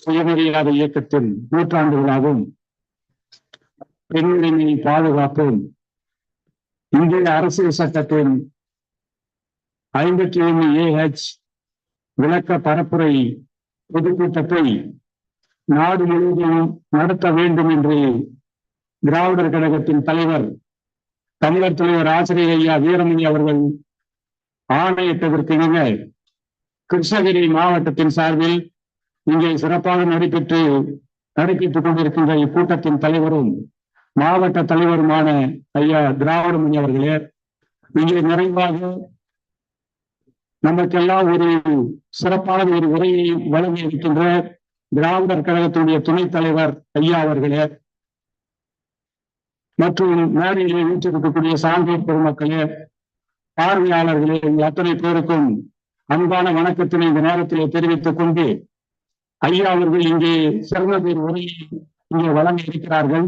சுயமரியாதை இயக்கத்தின் நூற்றாண்டு விழாவும் பெண்ணுரிமை பாதுகாப்பும் இந்திய அரசியல் சட்டத்தின் ஐம்பத்தி ஒன்று ஏஹெச் விளக்க பரப்புரை பொதுக்கூட்டத்தை நாடு முழுவதும் நடத்த வேண்டும் என்று திராவிடர் கழகத்தின் தலைவர் தமிழர் தலைவர் ஆசிரியர் ஐயா வீரமணி அவர்கள் ஆணையிட்டதற்கு இணங்க கிருஷ்ணகிரி மாவட்டத்தின் சார்பில் இங்கே சிறப்பாக நடைபெற்று நடைபெற்றுக் கொண்டிருக்கின்ற இக்கூட்டத்தின் தலைவரும் மாவட்ட தலைவருமான ஐயா திராவிடமணி அவர்களே இங்கே நிறைவாக நமக்கெல்லாம் ஒரு சிறப்பான ஒரு உரையை வழங்கி இருக்கின்ற திராவிடர் கழகத்தினுடைய துணைத் தலைவர் ஐயா அவர்களே மற்றும் மேடையிலே வீற்றிருக்கக்கூடிய சான்றோர் பெருமக்களே பார்வையாளர்களே உங்கள் அத்தனை பேருக்கும் அன்பான வணக்கத்தினை இந்த நேரத்திலே தெரிவித்துக் கொண்டு ஐயா அவர்கள் இங்கே சிறந்ததொரு உரையை இங்கே வழங்க இருக்கிறார்கள்.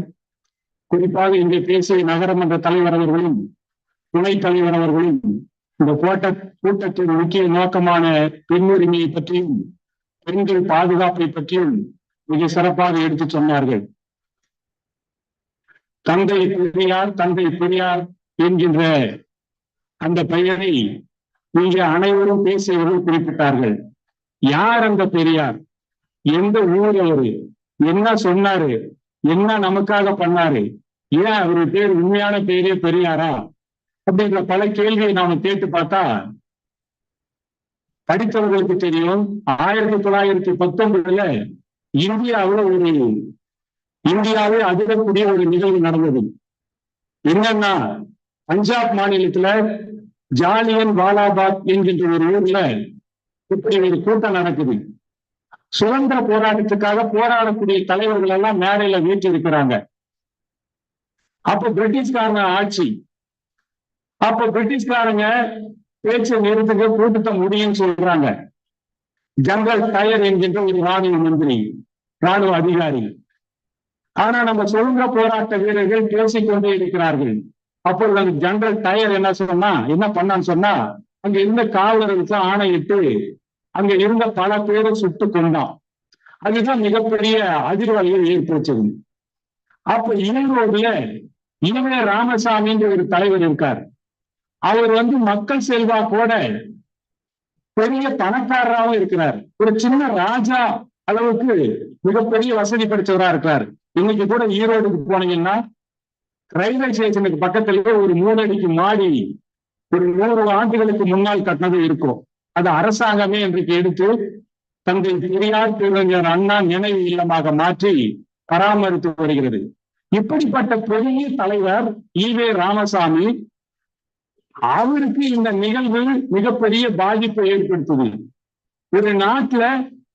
குறிப்பாக இங்கே பேசிய நகரமன்ற தலைவர் அவர்களும் துணைத் தலைவர் அவர்களும் இந்த கோட்ட கூட்டத்தின் முக்கிய நோக்கமான பெண்ணுரிமையை பற்றியும் பெண்கள் பாதுகாப்பை பற்றியும் மிக சிறப்பாக எடுத்து சொன்னார்கள். தந்தை பெரியார் தந்தை பெரியார் என்கின்ற அந்த பெயரை இங்கே அனைவரும் பேசியவர்கள் குறிப்பிட்டார்கள். யார் அந்த பெரியார்? எந்த ஊர் அவரு என்ன சொன்னாரு? என்ன நமக்காக பண்ணாரு? ஏன் அவரு பேர் உண்மையான பேரே பெரியாரா? அப்படின்ற பல கேள்வியை நாம கேட்டு பார்த்தா படித்தவர்களுக்கு தெரியும் ஆயிரத்தி தொள்ளாயிரத்தி பத்தொன்பதுல இந்தியாவுல ஒரு இந்தியாவே அதிரக்கூடிய ஒரு நிகழ்வு நடந்தது. என்னன்னா பஞ்சாப் மாநிலத்துல ஜாலியன் வாலாபாத் என்கின்ற ஒரு ஊர்ல இப்படி ஒரு கூட்டம் நடக்குது. சுதந்திர போராட்டத்துக்காக போராடக்கூடிய தலைவர்கள் எல்லாம் மேடையில வீட்டு இருக்கிறாங்க. அப்ப பிரிட்டிஷ்காரங்க ஆட்சி. அப்ப பிரிட்டிஷ்காரங்க பேச்சை நிறுத்துங்க கூட்டத்தை முடியும்னு சொல்றாங்க. ஜனரல் டயர் என்கின்ற ஒரு ராணுவ மந்திரி ராணுவ அதிகாரி. ஆனா நம்ம சுதந்திர போராட்ட வீரர்கள் பேசிக்கொண்டே இருக்கிறார்கள். அப்பொழுது அந்த ஜெனரல் டயர் என்ன சொன்னா என்ன பண்ணான்னு சொன்னா அங்க இருந்த காவலர்களுக்கு ஆணையிட்டு அங்க இருந்த பல பேரை சுட்டு கொண்டான். அதுதான் மிகப்பெரிய அதிர்வலையை ஏற்படுத்தது அப்ப ஈரோடுல இனிமே ராமசாமின்ற ஒரு தலைவர் இருக்கார். அவர் வந்து மக்கள் செல்வாக்கோட பெரிய பணக்காரராகவும் இருக்கிறார். ஒரு சின்ன ராஜா அளவுக்கு மிகப்பெரிய வசதி படைச்சவரா இருக்கிறார். இன்னைக்கு கூட ஈரோடுக்கு போனீங்கன்னா ரயில்வே ஸ்டேஷனுக்கு பக்கத்துல ஒரு மூணடிக்கு மாடி ஒரு நூறு ஆண்டுகளுக்கு முன்னால் கட்டினது இருக்கும். அது அரசாங்கமே இன்றைக்கு எடுத்து தந்தை பெரியார் பேரறிஞர் அண்ணா நினைவு இல்லமாக மாற்றி பராமரித்து வருகிறது. இப்படிப்பட்ட பெரிய தலைவர் ஈவே ராமசாமி அவருக்கு இந்த நிகழ்வு மிகப்பெரிய பாதிப்பை ஏற்படுத்துது. ஒரு நாட்டுல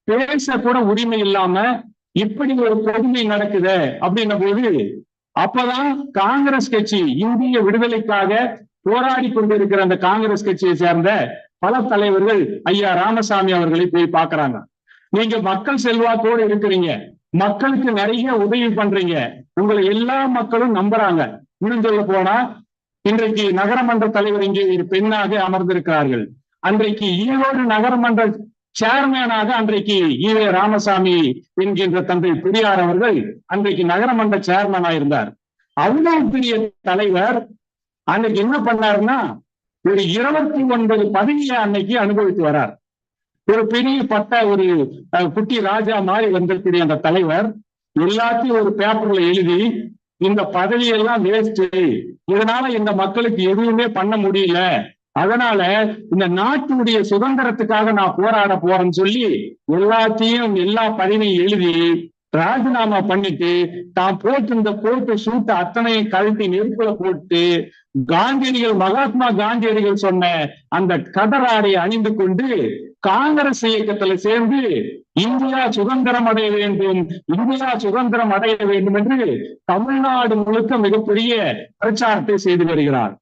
பேச கூட உரிமை இல்லாம இப்படி ஒரு கொடுமை நடக்குது அப்படின்ன போது அப்பதான் காங்கிரஸ் கட்சி இந்திய விடுதலைக்காக போராடி கொண்டிருக்கிற அந்த காங்கிரஸ் கட்சியை சேர்ந்த பல தலைவர்கள் ஐயா ராமசாமி அவர்களை போய் பாக்குறாங்க நீங்க மக்கள் செல்வாக்கோடு இருக்கிறீங்க. மக்களுக்கு நிறைய உதவி பண்றீங்க. உங்களை எல்லா மக்களும் நம்புறாங்க. இன்னும் சொல்ல போனா இன்றைக்கு நகரமன்ற தலைவர் இங்கே ஒரு பெண்ணாக அமர்ந்திருக்கிறார்கள். அன்றைக்கு ஈரோடு நகரமன்ற சேர்மேனாக அன்றைக்கு ஈவே ராமசாமி என்கின்ற தந்தை பெரியார் அவர்கள் அன்றைக்கு நகரமன்ற சேர்மனா இருந்தார் அவ்வளவு பெரிய தலைவர் அன்னைக்கு என்ன பண்ணாருன்னா ஒரு இருபத்தி ஒன்பது பதவியை அன்னைக்கு அனுபவித்து வரார். ஒரு பெரிய பட்ட ஒரு குட்டி ராஜா மாதிரி வந்திருக்கிற அந்த தலைவர் எல்லாத்தையும் ஒரு பேப்பர்ல எழுதி இந்த பதவியெல்லாம் வேஸ்ட் இதனால இந்த மக்களுக்கு எதுவுமே பண்ண முடியல. அதனால இந்த நாட்டுடைய சுதந்திரத்துக்காக நான் போராட போறேன்னு சொல்லி எல்லாத்தையும் எல்லா பதவியும் எழுதி ராஜினாமா பண்ணிட்டு தான் போட்டு இந்த போட்டு சூட்ட அத்தனையும் கழட்டி நெருப்புல போட்டு காந்தியடிகள் மகாத்மா காந்தியடிகள் சொன்ன அந்த கதராடை அணிந்து கொண்டு காங்கிரஸ் இயக்கத்துல சேர்ந்து இந்தியா சுதந்திரம் அடைய வேண்டும் இந்தியா சுதந்திரம் அடைய வேண்டும் என்று தமிழ்நாடு முழுக்க மிகப்பெரிய பிரச்சாரத்தை செய்து வருகிறார்.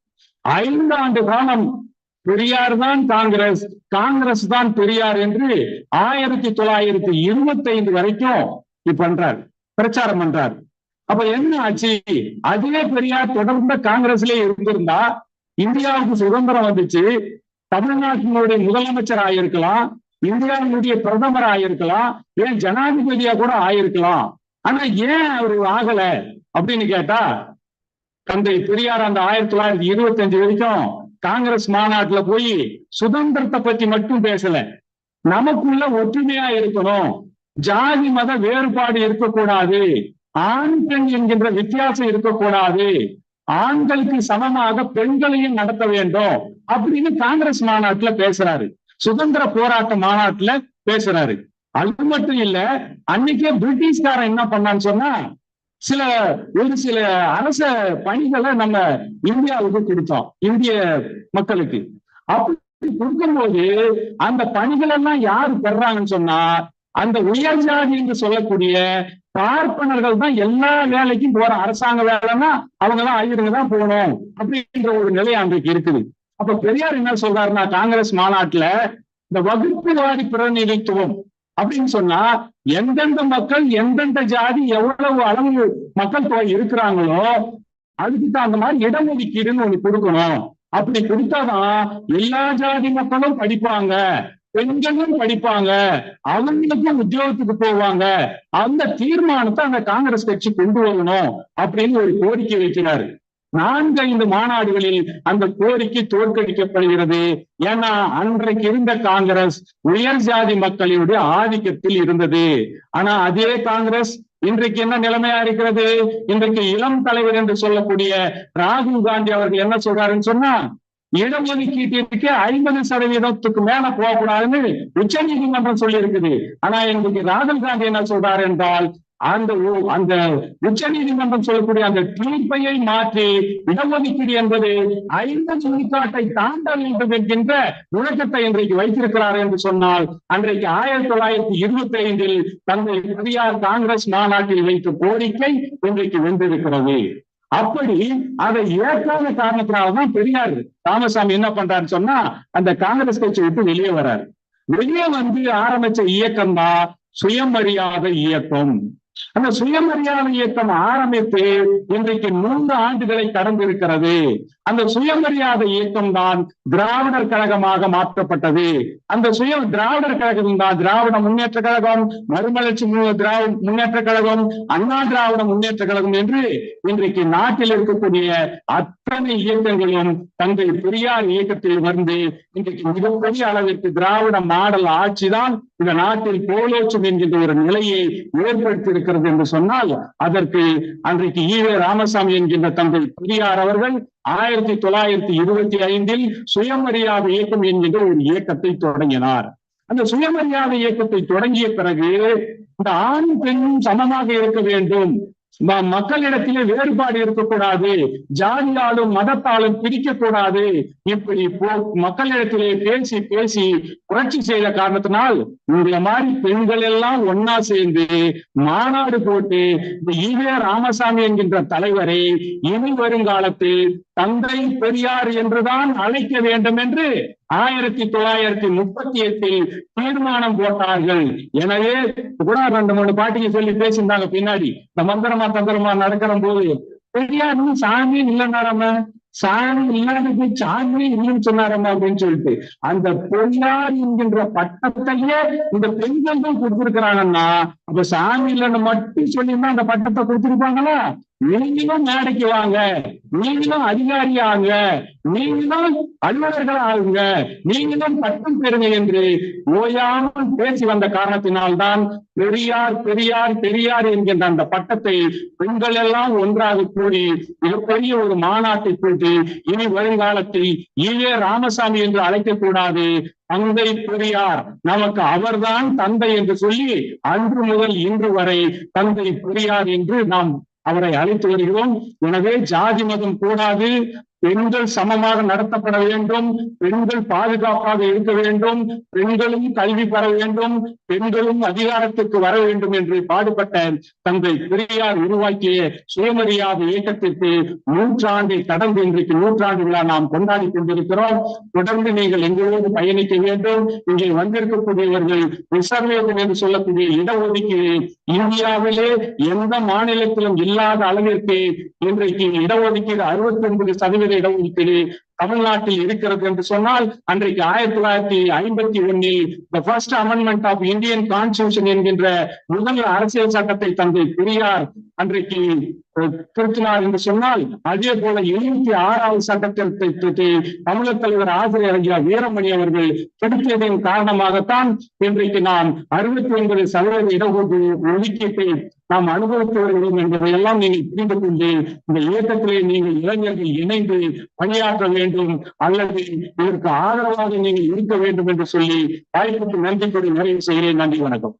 ஐந்தாண்டு காலம் பெரியார் தான் காங்கிரஸ் காங்கிரஸ் தான் பெரியார் என்று ஆயிரத்தி தொள்ளாயிரத்தி இருபத்தி ஐந்து வரைக்கும் பண்றார் பிரச்சாரம் பண்றார். அப்ப என்ன ஆச்சு? அதே பெரியார் தொடர்ந்த காங்கிரஸ்லயே இருந்திருந்தா இந்தியாவுக்கு சுதந்திரம் வந்துச்சு. தமிழ்நாட்டினுடைய முதலமைச்சர் ஆயிருக்கலாம் இந்தியாவினுடைய பிரதமர் ஆயிருக்கலாம் ஏன் ஜனாதிபதியா கூட ஆயிருக்கலாம். ஆனா ஏன் அவரு ஆகல அப்படின்னு கேட்டா தந்தை பெரியார் அந்த ஆயிரத்தி தொள்ளாயிரத்தி இருபத்தி அஞ்சு வரைக்கும் காங்கிரஸ் மாநாட்டுல போய் சுதந்திரத்தை பத்தி மட்டும் பேசல. நமக்குள்ள ஒற்றுமையா இருக்கணும். ஜாதி மத வேறுபாடு இருக்கக்கூடாது. ஆண் பெண் என்கின்ற வித்தியாசம் இருக்கக்கூடாது. ஆண்களுக்கு சமமாக பெண்களையும் நடத்த வேண்டும். அப்படின்னு காங்கிரஸ் மாநாட்டுல பேசுறாரு. சுதந்திர போராட்ட மாநாட்டுல பேசுறாரு. அது மட்டும் இல்ல அன்னைக்கே பிரிட்டிஷ்காரன் என்ன பண்ணான்னு சொன்னா சில ஒரு சில அரச பணிகளை நம்ம இந்தியாவுக்கு கொடுத்தோம் இந்திய மக்களுக்கு. அப்படி கொடுக்கும்போது அந்த பணிகள் எல்லாம் யாரு பெறாங்கன்னு சொன்னா அந்த உயர் ஜாதி என்று சொல்லக்கூடிய பார்ப்பனர்கள் தான் எல்லா வேலைக்கும் போற அரசாங்க வேலைன்னா அவங்க தான் ஆயுதங்க தான் போகணும் அப்படின்ற ஒரு நிலை அன்றைக்கு இருக்குது. அப்ப பெரியார் என்ன சொல்றாருன்னா காங்கிரஸ் மாநாட்டுல இந்த வகுப்புவாதி பிரதிநிதித்துவம் அப்படின்னு சொன்னா எந்தெந்த மக்கள் எந்தெந்த ஜாதி எவ்வளவு அளவு மக்கள் தொகை இருக்கிறாங்களோ அதுக்கு தகுந்த மாதிரி இடஒதுக்கீடுன்னு ஒண்ணு கொடுக்கணும். அப்படி கொடுத்தாதான் எல்லா ஜாதி மக்களும் படிப்பாங்க. பெண்களும் படிப்பாங்க. அவங்களுக்கும் உத்தியோகத்துக்கு போவாங்க. அந்த தீர்மானத்தை அந்த காங்கிரஸ் கட்சி கொண்டு வரணும் அப்படின்னு ஒரு கோரிக்கை வைக்கிறாரு. நான்கு ஐந்து மாநாடுகளில் அந்த கோரிக்கை தோற்கடிக்கப்படுகிறது. ஏன்னா அன்றைக்கு இருந்த காங்கிரஸ் உயர் ஜாதி மக்களினுடைய ஆதிக்கத்தில் இருந்தது. ஆனா அதே காங்கிரஸ் இன்றைக்கு என்ன நிலைமையா இருக்கிறது? இன்றைக்கு இளம் தலைவர் என்று சொல்லக்கூடிய ராகுல் காந்தி அவர்கள் என்ன சொல்றாருன்னு சொன்னா இடஒதுக்கீட்டிற்கு ஐம்பது சதவீதத்துக்கு மேல போகக்கூடாதுன்னு உச்ச நீதிமன்றம் சொல்லி இருக்குது ஆனா எங்களுக்கு ராகுல் காந்தி என்ன சொல்றாரு என்றால் அந்த அந்த உச்ச நீதிமன்றம் சொல்லக்கூடிய அந்த தீர்ப்பையை மாற்றி இடஒதுக்கீடு என்பது ஐம்பது விழுக்காட்டை தாண்ட வேண்டும் என்கின்ற முழக்கத்தை இன்றைக்கு வைத்திருக்கிறார் என்று சொன்னால் அன்றைக்கு ஆயிரத்தி தொள்ளாயிரத்தி இருபத்தி ஐந்தில் தந்தை பெரியார் காங்கிரஸ் மாநாட்டில் வைத்த கோரிக்கை இன்றைக்கு வென்றிருக்கிறது. அப்படி அதை ஏற்காத காரணத்தினால்தான் பெரியார் ராமசாமி என்ன பண்றாருன்னு சொன்னா அந்த காங்கிரஸ் கட்சி விட்டு வெளியே வர்றாரு. வெளியே வந்து ஆரம்பிச்ச இயக்கம் தான் சுயமரியாதை இயக்கம். அந்த சுயமரியாதை இயக்கம் ஆரம்பித்து இன்றைக்கு மூன்று ஆண்டுகளை கடந்திருக்கிறது. அந்த சுயமரியாதை இயக்கம் தான் திராவிடர் கழகமாக மாற்றப்பட்டது. அந்த சுய திராவிடர் கழகம் தான் திராவிட முன்னேற்ற கழகம் மறுமலர்ச்சி திராவிட முன்னேற்ற கழகம் அண்ணா திராவிட முன்னேற்ற கழகம் என்று இன்றைக்கு நாட்டில் இருக்கக்கூடிய அத்தனை இயக்கங்களும் தந்தை பெரியார் இயக்கத்தில் வந்து இன்றைக்கு மிகப்பெரிய அளவிற்கு திராவிட மாடல் ஆட்சிதான் இந்த நாட்டில் போலோச்சும் என்கின்ற ஒரு நிலையை ஏற்படுத்தியிருக்கிறது என்று சொன்னால் அதற்கு அன்றைக்கு ஈவே ராமசாமி என்கின்ற தந்தை பெரியார் அவர்கள் ஆயிரத்தி தொள்ளாயிரத்தி இருபத்தி ஐந்தில் சுயமரியாதை இயக்கம் என்கின்ற ஒரு இயக்கத்தை தொடங்கினார். அந்த சுயமரியாதை இயக்கத்தை தொடங்கிய பிறகு இந்த ஆண் பெண்ணும் சமமாக இருக்க வேண்டும். மக்களிடத்திலே வேறுபாடு இருக்கக்கூடாது. ஜாதியாலும் மதத்தாலும் பிரிக்கக்கூடாது இப்படி மக்களிடத்திலே பேசி பேசி புரட்சி செய்த காரணத்தினால் உங்களை மாதிரி பெண்கள் எல்லாம் ஒன்னா சேர்ந்து மாநாடு போட்டு இந்த ஈவே ராமசாமி என்கின்ற தலைவரை இனி வருங்காலத்தில் தந்தை பெரியார் என்றுதான் அழைக்க வேண்டும் என்று ஆயிரத்தி தொள்ளாயிரத்தி முப்பத்தி எட்டில் தீர்மானம் போட்டார்கள். எனவே கூட ரெண்டு மூணு பாட்டிக்கு சொல்லி பேசியிருந்தாங்க பின்னாடி. இந்த மந்திரமா தந்திரமா நடக்கிற போது பெரியார் சாமி இல்லைன்னாராம சாமி இல்லாதது சாமி இல்லைன்னு சொன்னாரம்மா அப்படின்னு சொல்லிட்டு அந்த பெரியார் என்கின்ற பட்டத்தையே இந்த பெண்கள் தான் கொடுத்திருக்கிறாங்கன்னா அப்ப சாமி இல்லைன்னு மட்டும் சொல்லியிருந்தா அந்த பட்டத்தை கொடுத்திருப்பாங்களா? நீங்களும் மேடைக்கு வாங்க. நீங்களும் அதிகாரியாங்க. நீங்களும் அலுவலர்கள் ஆகுங்க. நீங்களும் பட்டம் பெறுங்க என்று ஓயாமல் பேசி வந்த காரணத்தினால்தான் பெரியார் பெரியார் பெரியார் என்கின்ற அந்த பட்டத்தை பெண்கள் எல்லாம் ஒன்றாக கூடி மிகப்பெரிய ஒரு மாநாட்டை கூட்டி இனி வருங்காலத்தில் ஈவே ராமசாமி என்று அழைக்கக்கூடாது. தந்தை பெரியார் நமக்கு அவர்தான் தந்தை என்று சொல்லி அன்று முதல் இன்று வரை தந்தை பெரியார் என்று நாம் அவரை அழைத்து வருகிறோம். எனவே ஜாதி மதம் கூடாது. பெண்கள் சமமாக நடத்தப்பட வேண்டும். பெண்கள் பாதுகாப்பாக இருக்க வேண்டும். பெண்களும் கல்வி பெற வேண்டும். பெண்களும் அதிகாரத்துக்கு வர வேண்டும் என்று பாடுபட்ட தந்தை பெரியார் உருவாக்கிய சுயமரியாதை இயக்கத்திற்கு நூற்றாண்டை கடந்து இன்றைக்கு நூற்றாண்டு விழா நாம் கொண்டாடி கொண்டிருக்கிறோம். தொடர்ந்து நீங்கள் எங்களோடு பயணிக்க வேண்டும். இங்கே வந்திருக்கக்கூடியவர்கள் ரிசர்வேஷன் என்று சொல்லக்கூடிய இடஒதுக்கீடு இந்தியாவிலே எந்த மாநிலத்திலும் இல்லாத அளவிற்கு இன்றைக்கு இடஒதுக்கீடு அறுபத்தி ஒன்பது சதவீத இடஒதுக்கீடு தமிழ்நாட்டில் இருக்கிறது என்று சொன்னால் அன்றைக்கு ஆயிரத்தி தொள்ளாயிரத்தி ஐம்பத்தி ஒன்னில் the first amendment of Indian constitution என்கின்ற முதல் அரசியல் சட்டத்தை தந்தை பெரியார் அன்றைக்கு திருத்தினார் என்று சொன்னால் அதே போல எழுபத்தி ஆறாவது சட்டத்திற்கு தமிழர் தலைவர் ஆசிரியர் ஐயா வீரமணி அவர்கள் திருத்தியதன் காரணமாகத்தான் இன்றைக்கு நாம் அறுபத்தி ஒன்பது சதவீத இடஒதுக்கீடு ஒதுக்கீட்டை நாம் அனுபவித்து வருகிறோம் என்பதையெல்லாம் நீங்கள் புரிந்து கொண்டு இந்த இயக்கத்திலே நீங்கள் இளைஞர்கள் இணைந்து பணியாற்ற வேண்டும். வேண்டும் அல்லது இதற்கு ஆதரவாக நீங்கள் இருக்க வேண்டும் என்று சொல்லி வாய்ப்புக்கு நன்றி கூறி நிறைவு செய்கிறேன். நன்றி வணக்கம்.